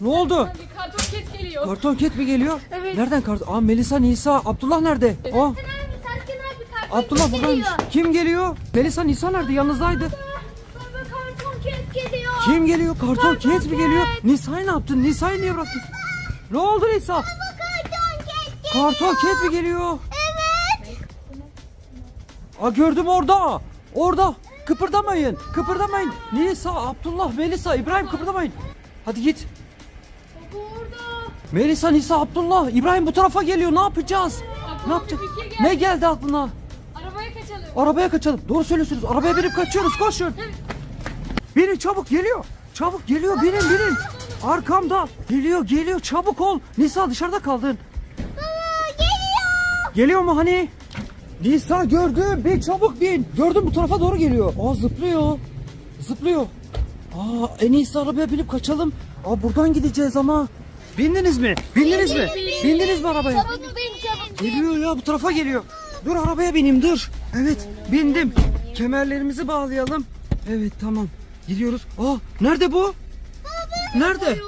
Ne oldu? Bir karton ket geliyor. Karton ket mi geliyor? Evet. Nereden karton? Aa Melisa, Nisa, Abdullah nerede? Aa abi karton Abdullah ket buradaymış. geliyor. Kim geliyor? Melisa, Nisa nerede? Yanınızdaydı. Karton ket geliyor. Kim geliyor? Karton Karton ket mi geliyor? ket. Nisa'yı ne yaptın? Nisa'yı niye bıraktın? Ne oldu Nisa? Baba karton ket geliyor. Karton ket mi geliyor? Evet. Aa gördüm orada. Orada. Kıpırdamayın. Kıpırdamayın. Nisa, Abdullah, Melisa, İbrahim kıpırdamayın. Hadi git. Melisa, Nisa, Abdullah, İbrahim bu tarafa geliyor. Ne yapacağız? Aklıma Ne yapacağız? bir geldi. Ne geldi aklına? Arabaya kaçalım. Arabaya kaçalım. Doğru söylüyorsunuz. Arabaya binip kaçıyoruz. Koşun. Binin çabuk geliyor. Çabuk geliyor. Binin binin. Arkamda. Geliyor geliyor. Çabuk ol. Nisa dışarıda kaldın. Baba geliyor. Geliyor mu hani? Nisa gördüm. Bin çabuk bin. Gördüm bu tarafa doğru geliyor. Aa zıplıyor. Zıplıyor. Aa en iyisi arabaya binip kaçalım. Aa buradan gideceğiz ama. Bindiniz mi? Bindiniz mi? Bindiniz mi arabaya? Çabuk bin çabuk bin. Geliyor ya bu tarafa geliyor. Dur arabaya bineyim dur. Evet bindim. Kemerlerimizi bağlayalım. Evet tamam. Gidiyoruz. Aa nerede bu? Nerede?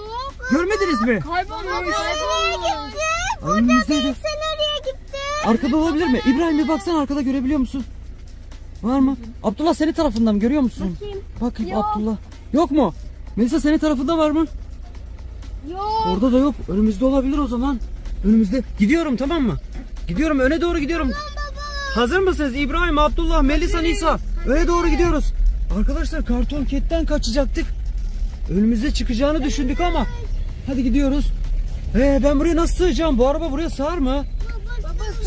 Görmediniz mi? Kaybolmuş. Nereye gitti? Önümüzdeydi. Sen nereye gitti? Arkada olabilir mi? İbrahim bir baksana arkada görebiliyor musun? Var mı? Abdullah senin tarafından mı görüyor musun? Bakayım. Bakayım Yok. Abdullah. Yok mu? Melisa senin tarafında var mı? Yok. Orada da yok. Önümüzde olabilir o zaman. Önümüzde. Gidiyorum tamam mı? Gidiyorum öne doğru gidiyorum. Hazır mısınız İbrahim, Abdullah, Melisa, Nisa? Öne doğru gidiyoruz. Arkadaşlar karton ketten kaçacaktık. Önümüze çıkacağını düşündük ama. Hadi gidiyoruz. Ee, ben buraya nasıl sığacağım? Bu araba buraya sığar mı?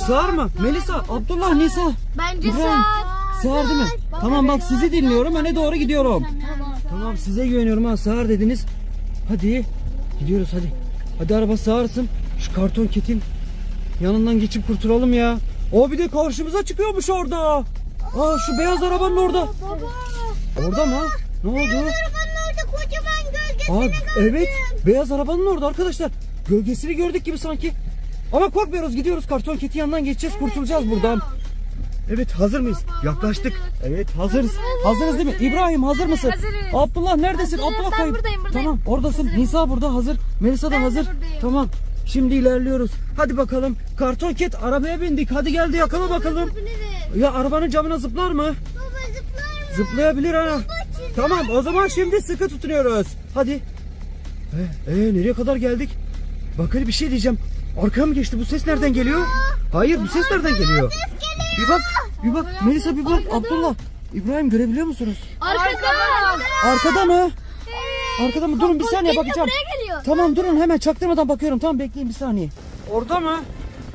Sığar mı? Melisa, Abdullah, Nisa. Bence İbrahim. Sığar değil mi? Tamam bak sizi dinliyorum. Öne doğru gidiyorum. Tamam size güveniyorum ha. Sığar dediniz. Hadi. Gidiyoruz hadi. Hadi araba sığarsın. Şu karton ketin yanından geçip kurtulalım ya. O bir de karşımıza çıkıyormuş orada. Aa şu beyaz arabanın orada. Baba. Orada mı? Ne oldu? Arabanın orada kocaman gölgesini Aa, gördüm. evet beyaz arabanın orada arkadaşlar. Gölgesini gördük gibi sanki. Ama korkmuyoruz gidiyoruz karton keti yanından geçeceğiz kurtulacağız buradan. Evet hazır mıyız? Yaklaştık. Evet hazırız. Hazırız değil mi? İbrahim hazır mısın? Hazırız. Abdullah neredesin? Hazırım, Abdullah ben kayıp. buradayım, buradayım. Tamam oradasın. Nisa burada hazır. Melisa da Ben de hazır. buradayım. Tamam. Şimdi ilerliyoruz. Hadi bakalım. Karton ket arabaya bindik. Hadi geldi yakala bakalım. Ya arabanın camına zıplar mı? Baba zıplarım. Zıplayabilir ha. Tamam o zaman şimdi sıkı tutunuyoruz. Hadi. Ee, ee, nereye kadar geldik? Bak hele bir şey diyeceğim. Arkaya mı geçti? Bu ses nereden geliyor? Hayır bu ses nereden geliyor? Bir bak, bir bak. Melisa bir bak. Abdullah. İbrahim görebiliyor musunuz? Arkada. Arkada mı? Arkada mı? Durun bir saniye bakacağım. Tamam durun hemen çaktırmadan bakıyorum. Tamam bekleyin bir saniye. Orada mı?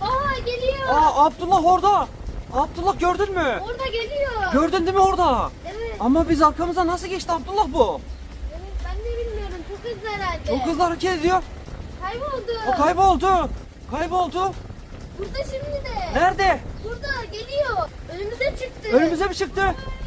Aa geliyor. Aa Abdullah orada. Abdullah gördün mü? Orada geliyor. Gördün değil mi orada? Evet. Ama biz arkamıza nasıl geçti Abdullah bu? Evet ben de bilmiyorum. Çok hızlı herhalde. Çok hızlı hareket ediyor. Kayboldu. O kayboldu. Kayboldu. Burada şimdi de. Nerede? Burada geliyor. Önümüze çıktı. Önümüze mi çıktı?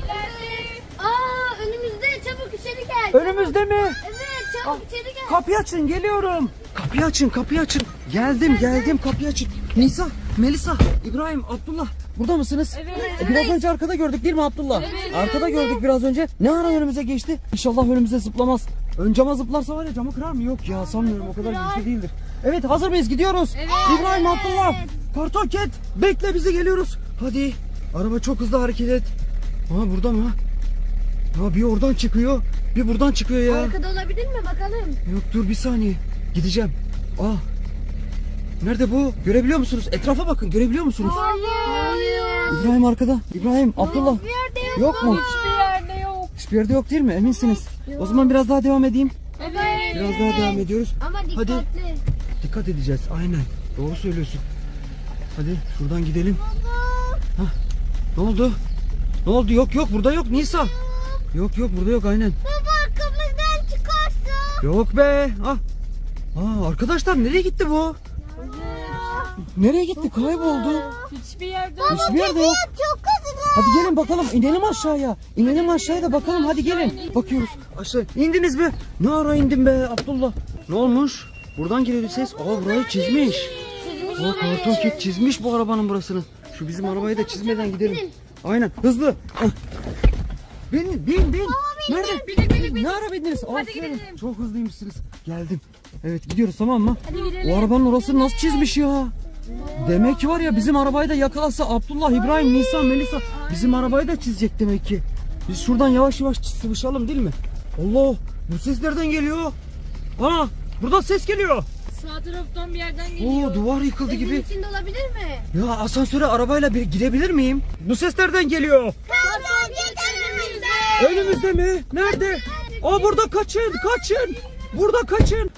Evet. Aa önümüzde çabuk içeri gel. Önümüzde mi? Evet çabuk içeri gel. Kapıyı açın geliyorum. Kapıyı açın kapıyı açın. Geldim geldim kapıyı açın. Nisa, Melisa, İbrahim, Abdullah burada mısınız? Evet. E, Biraz önce arkada gördük değil mi Abdullah? Arkada gördük biraz önce. Ne ara önümüze geçti? İnşallah önümüze zıplamaz. Ön cama zıplarsa var ya camı kırar mı? Yok ya sanmıyorum o kadar güçlü değildir. Evet hazır mıyız? Gidiyoruz. İbrahim, Abdullah. Karton ket. Bekle bizi geliyoruz. Hadi. Araba çok hızlı hareket et. Ha burada mı? Ha bir oradan çıkıyor. Bir buradan çıkıyor ya. Arkada olabilir mi bakalım? Yok dur bir saniye. Gideceğim. Aa. Nerede bu? Görebiliyor musunuz? Etrafa bakın. Görebiliyor musunuz? Hayır. İbrahim arkada. İbrahim, Abdullah. Bir yerde yok. Yok mu? Hiçbir yerde yok. Hiçbir yerde yok değil mi? Eminsiniz. O zaman biraz daha devam edeyim. Evet. Biraz daha devam ediyoruz. Ama Hadi. dikkatli. Dikkat edeceğiz. Aynen. Doğru söylüyorsun. Hadi şuradan gidelim. Hah. Ne oldu? Ne oldu? Yok yok burada yok Nisa. Yok yok burada yok aynen. Baba arkamızdan çıkarsa. Yok be. Ah. Aa, arkadaşlar nereye gitti bu? Nereye gitti? Kayboldu. Hiçbir yerde yok. Hiçbir yerde yok. Çok. Hadi gelin bakalım inelim aşağıya. İnelim aşağıya da bakalım hadi gelin. Bakıyoruz aşağı. İndiniz mi? Ne ara indin be Abdullah? Ne olmuş? Buradan geliyor ses. Aa burayı çizmiş. Aa karton ket çizmiş bu arabanın burasını. Şu bizim arabayı da çizmeden gidelim. Aynen hızlı. Ah. Bin bin bin. Nerede? Bindik, bindik, bindik. Ne ara bindiniz? Hadi gidelim. Çok hızlıymışsınız. Geldim. Evet gidiyoruz tamam mı? Hadi gidelim. O arabanın orası nasıl çizmiş ya? Demek ki var ya bizim arabayı da yakalasa Abdullah, İbrahim, Nisan, Melisa bizim arabayı da çizecek demek ki. Biz şuradan yavaş yavaş sıvışalım değil mi? Allah bu ses nereden geliyor? Ana burada ses geliyor. Sağ taraftan bir yerden geliyor. Oo duvar yıkıldı gibi. Evin içinde olabilir mi? Ya asansöre arabayla bir girebilir miyim? Bu ses nereden geliyor? Ket önümüzde. Önümüzde mi? Nerede? Aa burada kaçın, kaçın. Burada kaçın.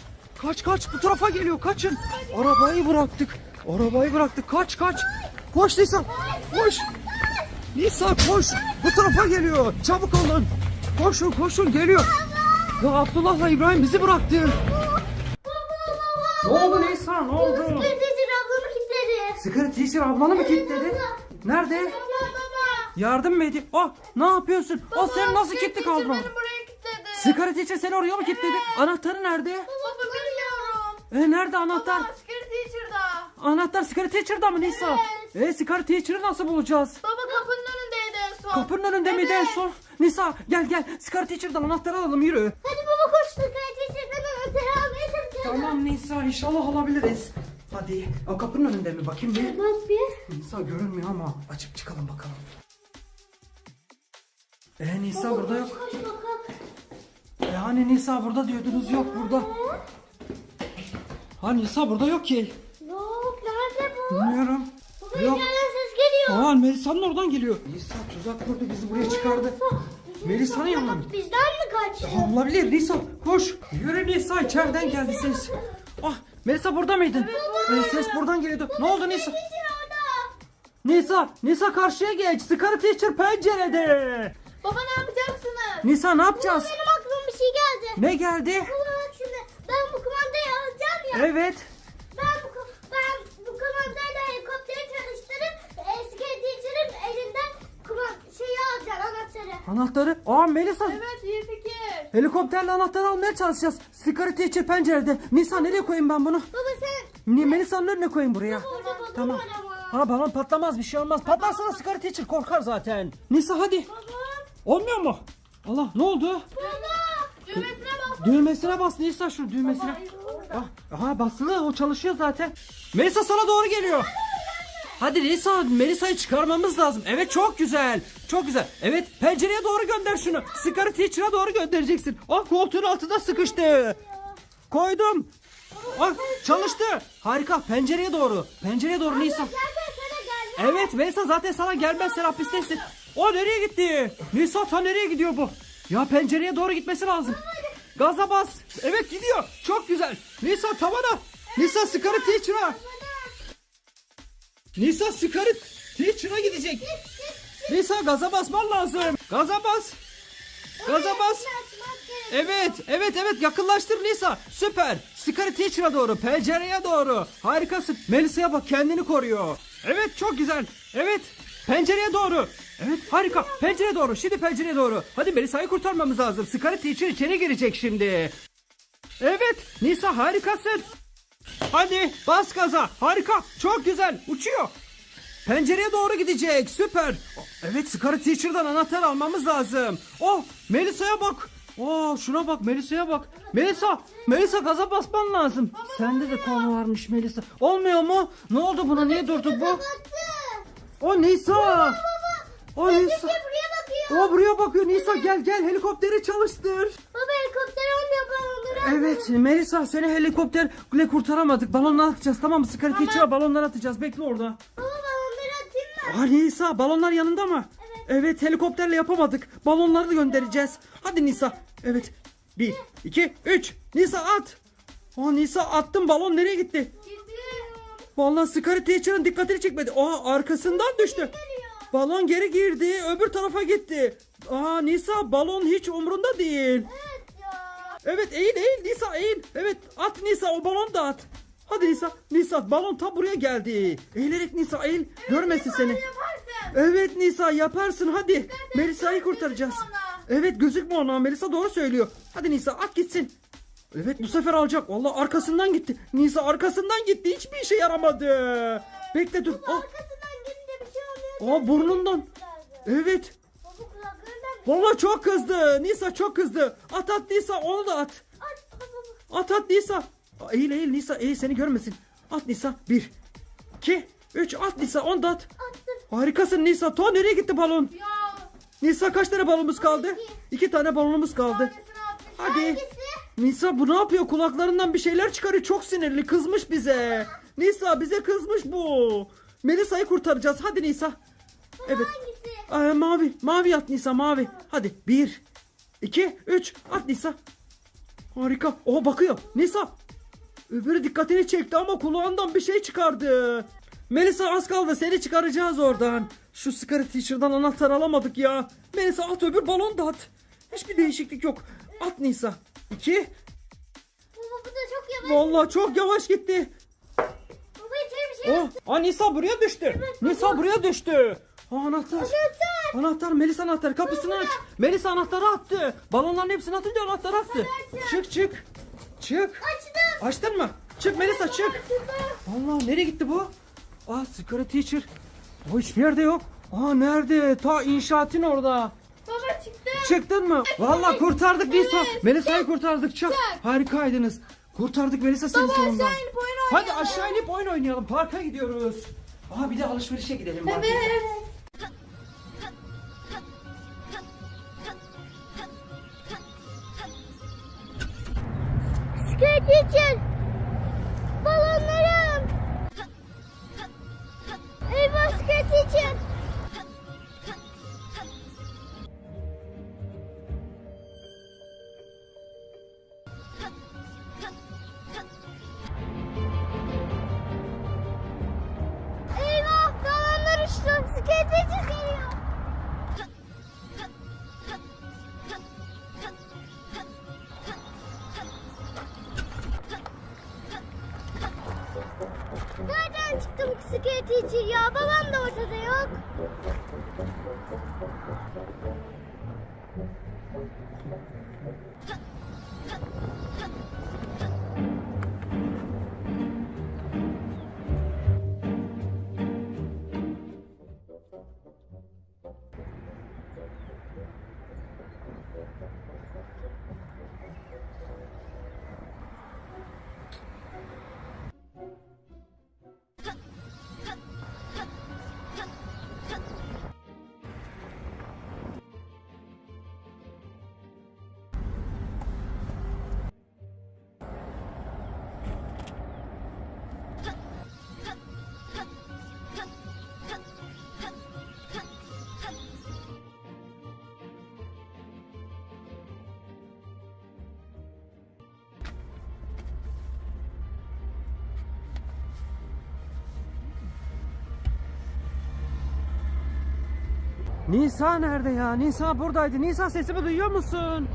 Kaç kaç bu tarafa geliyor kaçın. Arabayı bıraktık. Arabayı bıraktık. Kaç kaç. Koş Nisa. Koş. Nisa koş. Bu tarafa geliyor. Çabuk olun. Koşun koşun geliyor. Ya Abdullah'la İbrahim bizi bıraktı. Ne oldu Nisa? Ne oldu? Teyzeciğim ablamı kilitledi. Sigara teacher ablanı mı kilitledi? Nerede? Baba baba. Yardım mı edeyim? Oh ne yapıyorsun? O sen nasıl kilitli kaldın? Beni buraya kilitledi. Sigara teacher seni oraya mı kilitledi? Anahtarı nerede? Baba bilmiyorum. E nerede anahtar? Asker teacher'da. Anahtar sigara teacher'da mı Nisa? E sigara teacher'ı nasıl bulacağız? Baba son. Kapının önünde miydi en son? Nisa gel gel sigara teacher'dan anahtarı alalım yürü. Hadi baba koş sigara teacher'dan öteye almaya çalışalım. Tamam Nisa inşallah alabiliriz. Hadi o kapının önünde mi bakayım bir. Bak bir. Nisa görünmüyor ama açıp çıkalım bakalım. E Nisa burada yok. Koş bakalım. E hani Nisa burada diyordunuz yok burada. Ha Nisa burada yok ki. Yok nerede bu? Bilmiyorum. Baba Yok. içeriden ses geliyor. Aa Melisa'nın oradan geliyor. Nisa tuzak kurdu bizi buraya çıkardı. Melisa'nın yanına mı? Bizden mi kaçtı? Olabilir Nisa koş. Yürü Nisa içeriden geldi ses. Ah Melisa burada mıydın? Ee, ses buradan geliyordu. Ne oldu Nisa? Nisa, Nisa karşıya geç. Sigara teacher pencerede. Baba ne yapacaksınız? Nisa ne yapacağız? Benim aklıma bir şey geldi. Ne geldi? Baba bak şimdi ben bu kumandayı alacağım ya. Evet. Ben bu, ben bu kumandayla helikopteri çalıştırıp eski teacher'ın elinden kuman şeyi alacağım anahtarı. Aa Melisa. Evet iyi fikir. Helikopterle anahtarı almaya çalışacağız. Sigara teacher pencerede. Nisa nereye koyayım ben bunu? Baba sen Ni Melisa'nın önüne koyayım buraya. orada balon Tamam. var ama. Ha balon patlamaz bir şey olmaz. Patlarsa da sigara teacher korkar zaten. Nisa hadi. Baba. Olmuyor mu? Allah ne oldu? Baba. Düğmesine bas. Düğmesine bas Nisa şu düğmesine. Ah, aha basılı o çalışıyor zaten. Melisa sana doğru geliyor. Hadi Nisa Melisa'yı çıkarmamız lazım. Evet çok güzel. Çok güzel. Evet pencereye doğru gönder şunu. Sigara teacher'a doğru göndereceksin. Ah koltuğun altında sıkıştı. Koydum. Ah çalıştı. Harika pencereye doğru. Pencereye doğru Nisa. Evet Melisa zaten sana gelmez sen hapistesin. O nereye gitti? Nisa ta nereye gidiyor bu? Ya pencereye doğru gitmesi lazım. Gaza bas. Evet gidiyor. Çok güzel. Nisa tavana. Nisa sigara teacher'a. Nisa sigara teacher'a gidecek. Nisa gaza basman lazım. Gaza bas. Gaza bas. Evet, evet, evet yakınlaştır Nisa. Süper. Sigara teacher'a doğru, pencereye doğru. Harikasın. Melisa'ya bak kendini koruyor. Evet çok güzel. Evet. Pencereye doğru. Evet harika. Pencereye doğru. Şimdi pencereye doğru. Hadi Melisa'yı kurtarmamız lazım. Sigara teacher içeri girecek şimdi. Evet. Nisa harikasın. Hadi bas gaza. Harika. Çok güzel. Uçuyor. Pencereye doğru gidecek. Süper. Evet sigara teacher'dan anahtar almamız lazım. Oh Melisa'ya bak. Oh şuna bak Melisa'ya bak. Melisa. Melisa gaza basman lazım. Sende de konu varmış Melisa. Olmuyor mu? Ne oldu buna? Niye durdu bu? Baktı. O Nisa. O Nisa. Buraya bakıyor. O buraya bakıyor Nisa gel gel helikopteri çalıştır. Baba helikopter olmuyor balonları. Evet Melisa seni helikopterle kurtaramadık. Balonla atacağız tamam mı? Sigara teacher'a balonlar atacağız. Bekle orada. Baba balonları atayım mı? Aa Nisa balonlar yanında mı? Evet. helikopterle yapamadık. Balonları da göndereceğiz. Hadi Nisa. Evet. Bir, iki, üç. Nisa at. Aa Nisa attım balon nereye gitti? Vallahi Scary Teacher'ın dikkatini çekmedi. Aa arkasından düştü. Balon geri girdi öbür tarafa gitti. Aa Nisa balon hiç umrunda değil. Evet. Evet eğil eğil Nisa eğil. Evet at Nisa o balonu da at. Hadi Nisa. Nisa balon tam buraya geldi. Eğilerek Nisa eğil. Görmesin seni. Yaparsın. Evet Nisa yaparsın hadi. Melisa'yı kurtaracağız. Evet gözükme ona. Melisa doğru söylüyor. Hadi Nisa at gitsin. Evet bu sefer alacak. Vallahi arkasından gitti. Nisa arkasından gitti. Hiçbir işe yaramadı. Bekle dur. Ah, Arkasından gidince bir şey oluyor. aa burnundan. Evet. Baba çok kızdı. Nisa çok kızdı. At at Nisa onu da at. At. At Nisa. Eğil eğil Nisa eğil seni görmesin. At Nisa. Bir. iki, Üç at Nisa onu da at. Attım. Harikasın Nisa. To nereye gitti balon? Ya. Nisa kaç tane balonumuz kaldı? İki tane balonumuz kaldı. Hadi. Hangisi? Nisa bu ne yapıyor? Kulaklarından bir şeyler çıkarıyor. Çok sinirli. Kızmış bize. Nisa bize kızmış bu. Melisa'yı kurtaracağız. Hadi Nisa. Evet. Hangisi? Ee, mavi. Mavi at Nisa mavi. Hadi. Bir. iki, Üç. At Nisa. Harika. Oha bakıyor. Nisa. Öbürü dikkatini çekti ama kulağından bir şey çıkardı. Melisa az kaldı. Seni çıkaracağız oradan. Şu Scary Teacher'dan anahtar alamadık ya. Melisa at öbür balon da at. Hiçbir değişiklik yok. At Nisa. İki. Baba bu da çok yavaş. Vallahi çok yavaş gitti. Baba içeri bir şey Oh, aa Nisa buraya düştü. Nisa buraya düştü. Aa, anahtar. Anahtar. Anahtar Melisa anahtar kapısını aç. Melisa anahtarı attı. Balonların hepsini atınca anahtarı attı. Çık çık. Çık. Açtım. Açtın mı? Çık Melisa çık. Allah nereye gitti bu? Aa Scary Teacher. O hiçbir yerde yok. Aa nerede? Ta inşaatın orada. Baba çıktı. Çıktın mı? Vallahi kurtardık Nisa. Evet. Melisa'yı kurtardık. Çok harikaydınız. Kurtardık Melisa seni sonunda. aşağı inip oyun Hadi aşağı inip oyun oynayalım. Parka gidiyoruz. Aa bir de alışverişe gidelim. Evet. Skirt skirt için ya? Babam da ortada yok. Nisa nerede ya? Nisa buradaydı. Nisa sesimi duyuyor musun?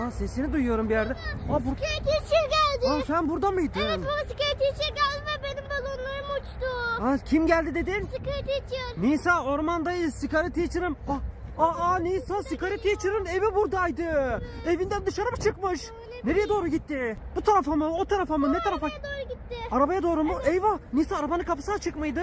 Aa sesini duyuyorum bir yerde. Aa, bur için geldi. Aa sen burada mıydın? Evet baba için geldi ve benim balonlarım uçtu. Aa kim geldi dedin? İçin. Nisa ormandayız. Scary Teacher'ım. Aa, aa, aa Nisa Scary Teacher'ın evi buradaydı. Evinden dışarı mı çıkmış? Nereye doğru gitti? Bu tarafa mı? O tarafa mı? Ne tarafa? Nereye doğru gitti? Arabaya doğru mu? Eyvah! Nisa arabanın kapısı açık mıydı?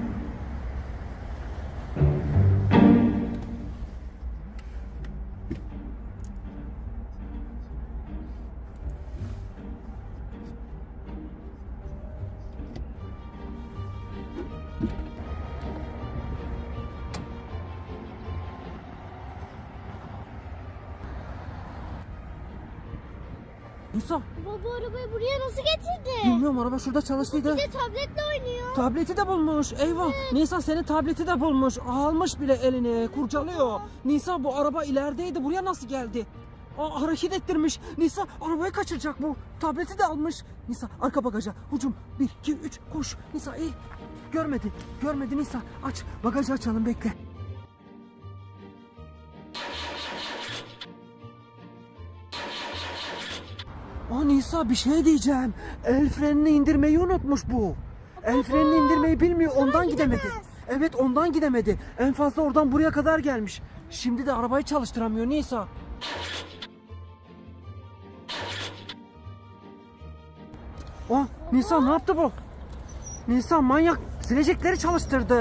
Arabayı buraya nasıl getirdi? bilmiyorum araba şurada çalıştıydı. Bir de tabletle oynuyor. Tableti de bulmuş. Eyvah. Nisa senin tableti de bulmuş. Almış bile eline. Kurcalıyor. Nisa bu araba ilerideydi. Buraya nasıl geldi? Aa, hareket ettirmiş. Nisa arabayı kaçıracak bu. Tableti de almış. Nisa arka bagaja. Hucum. 1, 2, 3 koş. Nisa eğil. Görmedi. Görmedi Nisa. Aç. Bagajı açalım bekle. Aa Nisa bir şey diyeceğim. El frenini indirmeyi unutmuş bu. El frenini indirmeyi bilmiyor ondan gidemedi. Evet ondan gidemedi. En fazla oradan buraya kadar gelmiş. Şimdi de arabayı çalıştıramıyor Nisa. Oh Nisa ne yaptı bu? Nisa manyak silecekleri çalıştırdı.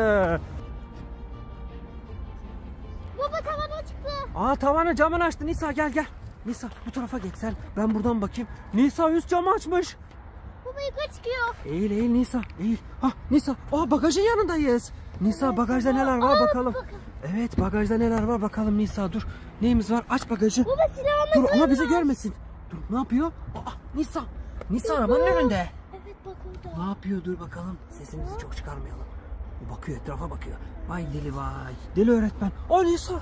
Baba tavana çıktı. Aa tavanı camını açtı Nisa gel gel. Nisa bu tarafa geç sen. Ben buradan bakayım. Nisa üst camı açmış. Baba yukarı çıkıyor. Eğil eğil Nisa eğil. Ha Nisa aa bagajın yanındayız. Nisa bagajda neler var Aa, bakalım. bakalım. Evet bagajda neler var bakalım Nisa dur. Neyimiz var aç bagajı. Baba silahını Dur ama bizi görmesin. Dur ne yapıyor? Aa Nisa. Nisa arabanın önünde. Evet bak orada. Ne yapıyor dur bakalım. Sesimizi çok çıkarmayalım. Bakıyor etrafa bakıyor. Vay deli vay. Deli öğretmen. Aa Nisa.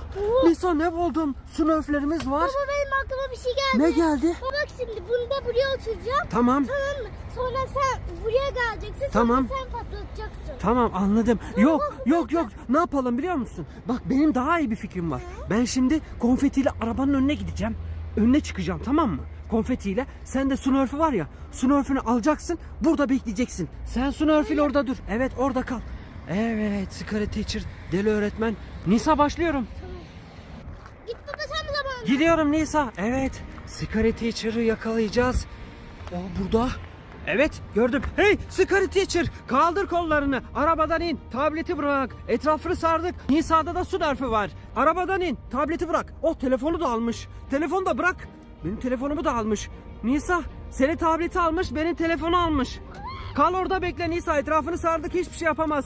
Nisa ne buldun? Smurflerimiz var. Baba benim aklıma bir şey geldi. Ne geldi? Baba bak şimdi bunu da buraya oturacağım. Tamam. Tamam mı? Sonra sen buraya geleceksin. Sonra Tamam. sen patlatacaksın. Tamam anladım. Yok yok yok. Ne yapalım biliyor musun? Bak benim daha iyi bir fikrim var. Ben şimdi konfetiyle arabanın önüne gideceğim. Önüne çıkacağım tamam mı? Konfetiyle. Sen de Smurf'ü var ya. Smurf'ünü alacaksın. Burada bekleyeceksin. Sen Smurf'üyle orada dur. Evet orada kal. Evet Scary Teacher. Deli öğretmen. Nisa başlıyorum. Git baba sen bu zaman. Gidiyorum Nisa. Evet. Scary Teacher'ı yakalayacağız. O burada. Evet gördüm. Hey Scary Teacher kaldır kollarını. Arabadan in. Tableti bırak. Etrafını sardık. Nisa'da da su derfi var. Arabadan in. Tableti bırak. Oh telefonu da almış. Telefonu da bırak. Benim telefonumu da almış. Nisa senin tableti almış benim telefonu almış. Kal orada bekle Nisa etrafını sardık hiçbir şey yapamaz.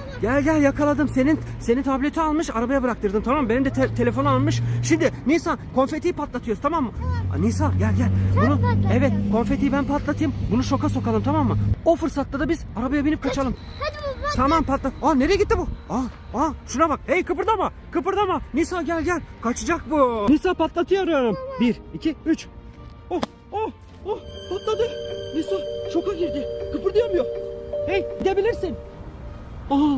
Gel gel yakaladım. Senin senin tableti almış arabaya bıraktırdım tamam mı? Benim de te- telefonu almış. Şimdi Nisa konfetiyi patlatıyoruz tamam mı? Aa, Nisa gel gel. Bunu patlatacaksın. evet konfetiyi ben patlatayım. Bunu şoka sokalım tamam mı? O fırsatta da biz arabaya binip kaçalım. Hadi baba. Tamam patla. Aa nereye gitti bu? Aa, aa şuna bak. Hey kıpırdama. Kıpırdama. Nisa gel gel. Kaçacak bu. Nisa patlatıyorum. Bir, iki, üç. Oh, oh, oh patladı. Nisa şoka girdi. Kıpırdayamıyor. Hey gidebilirsin. Aa,